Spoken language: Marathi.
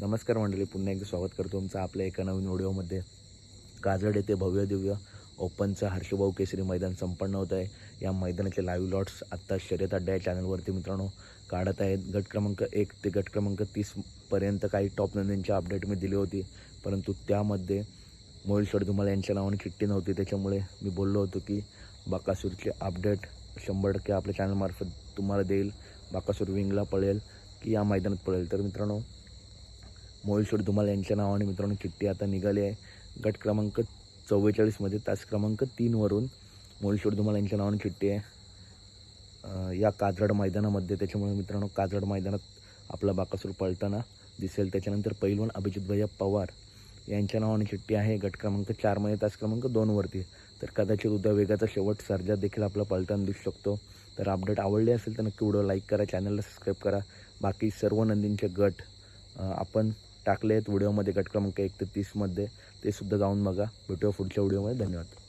नमस्कार मंडळी पुन्हा एकदा स्वागत करतो तुमचं आपल्या एका नवीन व्हिडिओमध्ये काजड येथे भव्य दिव्य ओपनचं हर्षभाऊ केसरी मैदान संपन्न होत आहे. या मैदानाचे लाईव्ह लॉट्स आत्ता शर्यत अड्डा या चॅनलवरती मित्रांनो काढत आहेत. गट क्रमांक एक ते गट क्रमांक तीसपर्यंत काही टॉप नंदींची अपडेट मी दिली होती. परंतु त्यामध्ये मोहिल तुम्हाला यांच्या नावाने चिठ्ठी नव्हती. त्याच्यामुळे मी बोललो होतो की बाकासूरचे अपडेट शंभर टक्के आपल्या चॅनलमार्फत तुम्हाला देईल. बाकासूर विंगला पळेल की या मैदानात पळेल. तर मित्रांनो मोहिल शेड तुम्हाला यांच्या नावाने मित्रांनो चिठ्ठी आता निघाली आहे. गट क्रमांक चव्वेचाळीसमध्ये तास क्रमांक तीनवरून मोहिल शेड तुम्हाला यांच्या नावाने चिठ्ठी आहे. या काजड मैदानामध्ये त्याच्यामुळे मित्रांनो काजड मैदानात आपला बाकासूर पळताना दिसेल. त्याच्यानंतर पैलवान अभिजित भैया पवार यांच्या नावाने चिठ्ठी आहे. गट क्रमांक चारमध्ये तास क्रमांक दोनवरती तर कदाचित उद्या वेगाचा शेवट सर्जा देखील आपला पळताना दिसू शकतो. तर अपडेट आवडली असेल तर नक्की व्हिडिओ लाईक करा चॅनलला सबस्क्राईब करा. बाकी सर्व नंदींचे गट आपण टाकले आहेत व्हिडिओमध्ये गट क्रमांक एक ते तीसमध्ये. ते सुद्धा जाऊन बघा. भेटूया पुढच्या व्हिडिओमध्ये. धन्यवाद.